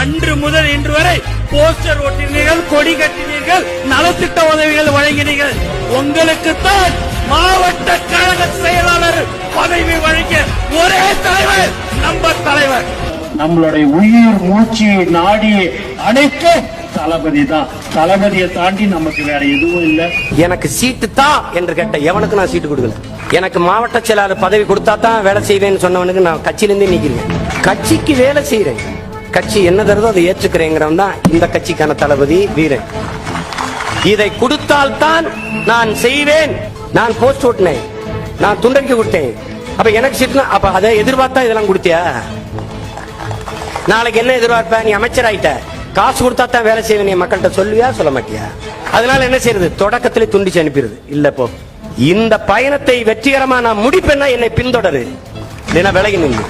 அன்று முதல் இன்று வரை போஸ்டர் ஒட்டினீர்கள் கொடி கட்டினீர்கள் நலத்திட்ட உதவிகள் வழங்கினீர்கள். உங்களுக்குத்தான் மாவட்ட கழக செயலாளர் பதவி வழங்க ஒரே தலைவர் நம்ம தலைவர். நம்மளுடைய உயிர் மூச்சு நாடி அனைத்து தளபதி தான். தளபதியை தாண்டி நமக்கு வேற எதுவும் இல்லை. எனக்கு சீட்டு தான் என்று கேட்ட எவனுக்கு நான் சீட்டு கொடுக்கல? எனக்கு மாவட்ட செயலாளர் பதவி கொடுத்தா தான் வேலை செய்வேன்னு சொன்னவனுக்கு நான் கட்சியிலிருந்தே நீக்கிறேன் கட்சிக்கு வேலை செய்யறேன் கட்சி என்ன தருதோ அதை ஏற்றுக்கிறேங்கிறவன் தான் இந்த கட்சிக்கான தளபதி வீரன். இதை கொடுத்தால்தான் நான் செய்வேன். நான் போஸ்ட் ஓட்டினேன். நான் துண்டறிக்கை கொடுத்தேன். அப்ப எனக்கு சீட்டு அப்ப அதை எதிர்பார்த்தா இதெல்லாம் கொடுத்தியா? நாளைக்கு என்ன எதிர்பார்ப்ப? நீ அமைச்சர் ஆயிட்ட காசு கொடுத்தா தான் வேலை செய்வேன். நீ மக்கள்கிட்ட சொல்லுவியா? சொல்ல மாட்டியா? அதனால என்ன செய்யறது? தொடக்கத்திலே துண்டிச்சு அனுப்பிடுது இல்ல போ. இந்த பயணத்தை வெற்றிகரமா நான் முடிப்பேன்னா என்னை பின்தொடரு. இல்லைன்னா விலகி நின்று